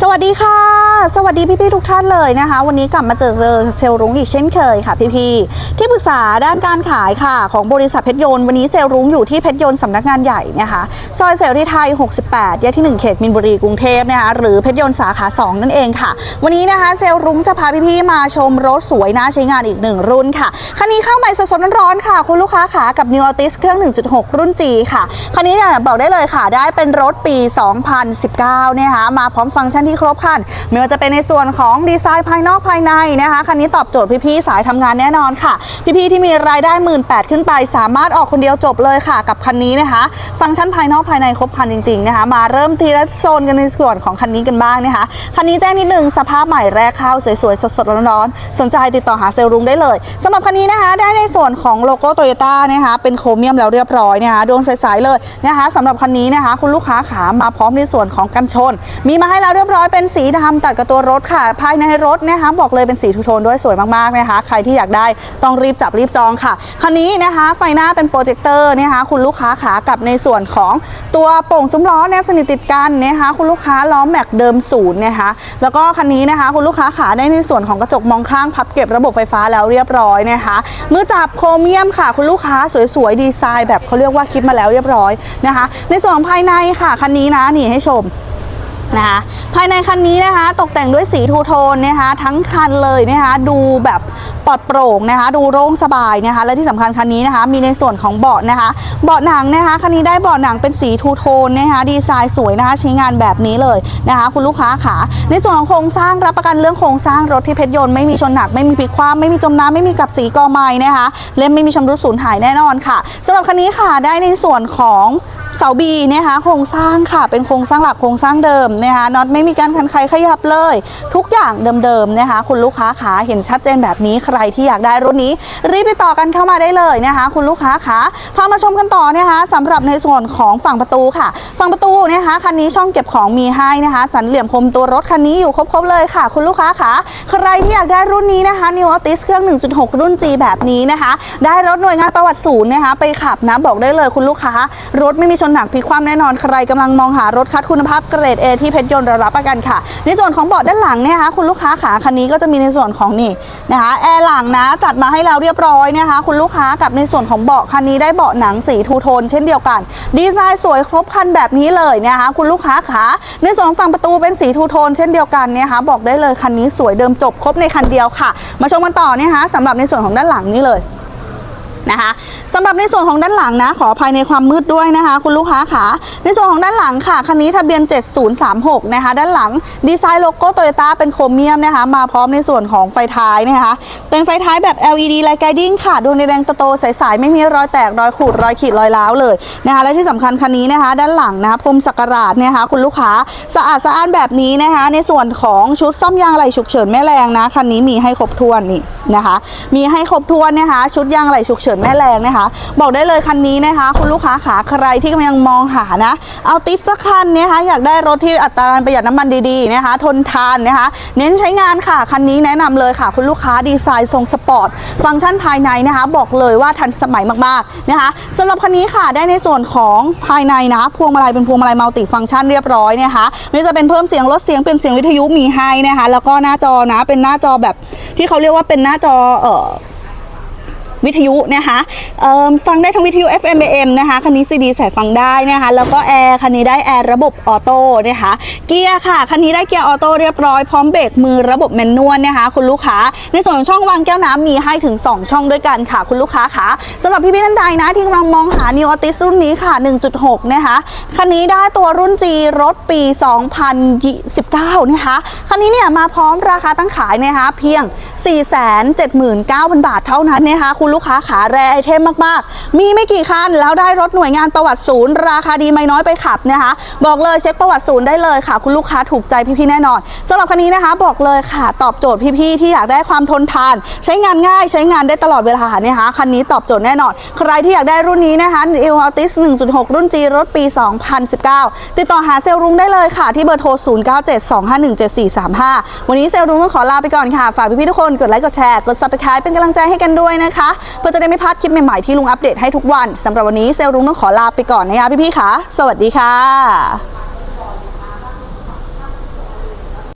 สวัสดีค่ะ สวัสดีพี่ๆทุกท่านเลยนะคะ วันนี้กลับมาเจอเจอเซลรุ้งอีกเช่นเคยค่ะพี่ๆที่ปรึกษาด้านการขายค่ะ ของบริษัทเพชรยนต์วันนี้เซลรุ้งอยู่ที่เพชรยนต์สำนักงานใหญ่นะคะซอยเซลล์ที่ไทย 68 แยกที่ 1 เขตมินบุรีกรุงเทพนะคะหรือเพชรยนต์สาขา 2 นั่นเองค่ะ วันนี้นะคะเซลรุ้งจะพาพี่ๆมาชมรถสวยน่าใช้งานอีกหนึ่งรุ่นค่ะคันนี้เข้าใหม่สดๆร้อนๆค่ะ คุณลูกค้าขากับ New Altis เครื่อง 1.6 รุ่น G ค่ะคันนี้เนี่ยบอกได้เลยค่ะได้เป็นรถปี 2019 นะคะมาพร้อมฟังก์ชันที่ครบครันไม่ว่าจะเป็นในส่วนของดีไซน์ภายนอกภายในนะคะคันนี้ตอบโจทย์พี่ๆสายทำงานแน่นอนค่ะ พี่ๆที่มีรายได้1 8ื่นแขึ้นไป สามารถออกคนเดียวจบเลยค่ะ กับคันนี้นะคะ ฟังก์ชันภายนอกภายในครบครันจริงๆนะคะ มาเริ่มทีละโซนกันในส่วนของคันนี้กันบ้างนะคะคันนี้แจ้งนิดนึงสภาพใหม่แรกเข้าสวยๆสดๆร้อนๆสนใจติดต่อหาเซลล์รุงได้เลยสำหรับคันนี้นะคะ ได้ในส่วนของโลโก้โตโยต้านะคะเป็นโครเมียมแล้วเรียบร้อยนะคะดวงใสๆเลยนะคะสำหรับคันนี้นะคะ คุณลูกค้าขามาพร้อมในส่วนของกันชน มีมาให้แล้วเรียบร้อยเป็นสีดำตัดกับตัวรถค่ะ ภายในรถนะคะบอกเลยเป็นสีทูโทนด้วยสวยมากๆนะคะ ใครที่อยากได้ต้องรีบจับรีบจองค่ะ คันนี้นะคะไฟหน้าเป็นโปรเจคเตอร์นะคะคุณลูกค้าขากับในส่วนของตัวโป่งซุ้มล้อแนบสนิทติดกันนะคะคุณลูกค้าล้อแม็กเดิมศูนย์นะคะแล้วก็คันนี้นะคะคุณลูกค้าขาได้ในส่วนของกระจกมองข้างพับเก็บระบบไฟฟ้าแล้วเรียบร้อยนะคะมือจับโครเมียมค่ะ คุณลูกค้าสวยๆดีไซน์แบบเขาเรียกว่าคิดมาแล้วเรียบร้อยนะคะ ในส่วนภายในค่ะคันนี้นะนี่ให้ชม นะคะ ภายในคันนี้นะคะตกแต่งด้วยสีทูโทนนะคะ ทั้งคันเลยนะคะดูแบบปลอดโปร่งนะคะ ดูโล่งสบายนะคะ และที่สำคัญคันนี้นะคะ มีในส่วนของเบาะนะคะ เบาะหนังนะคะคันนี้ได้เบาะหนังเป็นสีทูโทนนะคะ ดีไซน์สวยนะคะ ใช้งานแบบนี้เลยนะคะ คุณลูกค้าขาในส่วนของโครงสร้างรับประกันเรื่องโครงสร้างรถที่เพชรยนต์ไม่มีชนหนักไม่มีพลิกคว่ำไม่มีจมน้ำไม่มีกับสีกอไม้นะคะเล่มไม่มีชำรุดสูญหายแน่นอนค่ะสำหรับคันนี้ค่ะได้ในส่วนของ เสาบีนะคะโครงสร้างค่ะเป็นโครงสร้างหลักโครงสร้างเดิมนะคะน็อตไม่มีการคันไขขยับเลย ทุกอย่างเดิมๆนะคะ คุณลูกค้าขาเห็นชัดเจนแบบนี้ใครที่อยากได้รุ่นนี้ รีบติดต่อกันเข้ามาได้เลยนะคะ คุณลูกค้าขาพามาชมกันต่อนะคะสำหรับในส่วนของฝั่งประตูค่ะ ฝั่งประตูนะคะคันนี้ช่องเก็บของมีให้นะคะ สันเหลี่ยมคมตัวรถคันนี้อยู่ครบๆเลยค่ะ คุณลูกค้าขาใครที่อยากได้รุ่นนี้นะคะ New Altis เครื่อง 1.6 รุ่น G แบบนี้นะคะ ได้รถหน่วยงานประวัติศูนย์นะคะ ไปขับนะบอกได้เลยคุณลูกค้ารถไม่มีชนหนักพลิกคว่ำแน่นอนใครกำลังมองหารถคัดคุณภาพเกรด A ที่เพชรยนต์เรารับประกันค่ะ ในส่วนของเบาะด้านหลังเนี่ยคะคุณลูกค้าขาคันนี้ก็จะมีในส่วนของนี่นะคะแอร์หลังนะจัดมาให้เราเรียบร้อยนะคะคุณลูกค้ากับในส่วนของเบาะคันนี้ได้เบาะหนังสีทูโทนเช่นเดียวกัน ดีไซน์สวยครบคันแบบนี้เลยนะคะคุณลูกค้าขาในส่วนของฝั่งประตูเป็นสีทูโทนเช่นเดียวกันเนี่ยค่ะบอกได้เลยคันนี้สวยเดิมจบครบในคันเดียวค่ะ มาชมกันต่อเนี่ยค่ะสำหรับในส่วนของด้านหลังนี้เลย นะคะสำหรับในส่วนของด้านหลังนะ ขออภัยในความมืดด้วยนะคะ คุณลูกค้าค่ะ ในส่วนของด้านหลังค่ะคันนี้ทะเบียน 7036 นะคะ ด้านหลังดีไซน์โลโก้โตโยต้าเป็นโครเมียมนะคะ มาพร้อมในส่วนของไฟท้ายนะคะ เป็นไฟท้ายแบบ LED ไลท์ไกดิ้งค่ะดวงแดงๆโตๆใสๆไม่มีรอยแตกรอยขูดรอยขีดรอยร้าวเลยนะคะ และที่สำคัญคันนี้นะคะ ด้านหลังนะพรมสักการาดเนี่ยนะคะ คุณลูกค้าสะอาดสะอ้านแบบนี้นะคะ ในส่วนของชุดซ่อมยางไหล่ฉุกเฉินแม่แรงนะคันนี้มีให้ครบถ้วนนี่นะคะ มีให้ครบถ้วนนะคะ ชุดยางไหล่ฉุกเฉินแม่แรงนะคะ บอกได้เลยคันนี้นะคะ คุณลูกค้าขาใครที่กำลังมองหานะเอาติสสักคันนะคะอยากได้รถที่อัตราการประหยัดน้ำมันดีๆนะคะ ทนทานนะคะ เน้นใช้งานค่ะคันนี้แนะนำเลยค่ะ คุณลูกค้าดีไซน์ทรงสปอร์ตฟังก์ชันภายในนะคะ บอกเลยว่าทันสมัยมากๆนะคะสำหรับคันนี้ค่ะได้ในส่วนของภายในนะพวงมาลัยเป็นพวงมาลัยมัลติฟังก์ชันเรียบร้อยนะคะไม่จะเป็นเพิ่มเสียงลดเสียงเป็นเสียงวิทยุมีให้นะคะ แล้วก็หน้าจอนะเป็นหน้าจอแบบที่เขาเรียกว่าเป็นหน้าจอเอ่อ วิทยุนะคะเอิ่มฟังได้ทั้งวิทยุ FM AM นะคะคันนี้ CD ใส่ฟังได้นะคะแล้วก็แอร์คันนี้ได้แอร์ระบบออโต้นะคะเกียร์ค่ะคันนี้ได้เกียร์ออโต้เรียบร้อยพร้อมเบรกมือระบบแมนนวลนะคะคุณลูกค้าในส่วนของช่องวางแก้วน้ำมีให้ถึง 2 ช่องด้วยกันค่ะ คุณลูกค้าค่ะสำหรับพี่ๆท่านใดนะที่กำลังมองหา New Altis รุ่นนี้ค่ะ 1.6 นะคะคันนี้ได้ตัวรุ่น G รถปี 2019 นะคะคันนี้เนี่ยมาพร้อมราคาตั้งขายนะคะเพียง 479,000 บาทเท่านั้นนะคะคุณลูกค้าขาแรไอเทมมากๆ มีไม่กี่คันแล้วได้รถหน่วยงานประวัติศูนย์ ราคาดีไม่น้อยไปขับนะคะ บอกเลยเช็คประวัติศูนย์ได้เลยค่ะ คุณลูกค้าถูกใจพี่ๆแน่นอนสำหรับคันนี้นะคะ บอกเลยค่ะ ตอบโจทย์พี่ๆที่อยากได้ความทนทาน ใช้งานง่ายใช้งานได้ตลอดเวลานะคะคันนี้ตอบโจทย์แน่นอน ใครที่อยากได้รุ่นนี้นะคะ e l a t i s 1.6 รุ่น G รถปี 2019 ติดต่อหาเซลล์รุงได้เลยค่ะ ที่เบอร์โทร 0972517435 วันนี้เซลล์รุงต้องขอลาไปก่อนค่ะ ฝากพี่ๆทุกคนกดไลค์กดแชร์กด subscribe เป็นกำลังใจให้กันด้วยนะคะเพื่อจะได้ไม่พลาดคลิปใหม่ๆที่ลุงอัปเดตให้ทุกวันสำหรับวันนี้เซลล์รุงต้องขอลาไปก่อนนะคะพี่ๆค่ะ สวัสดีค่ะ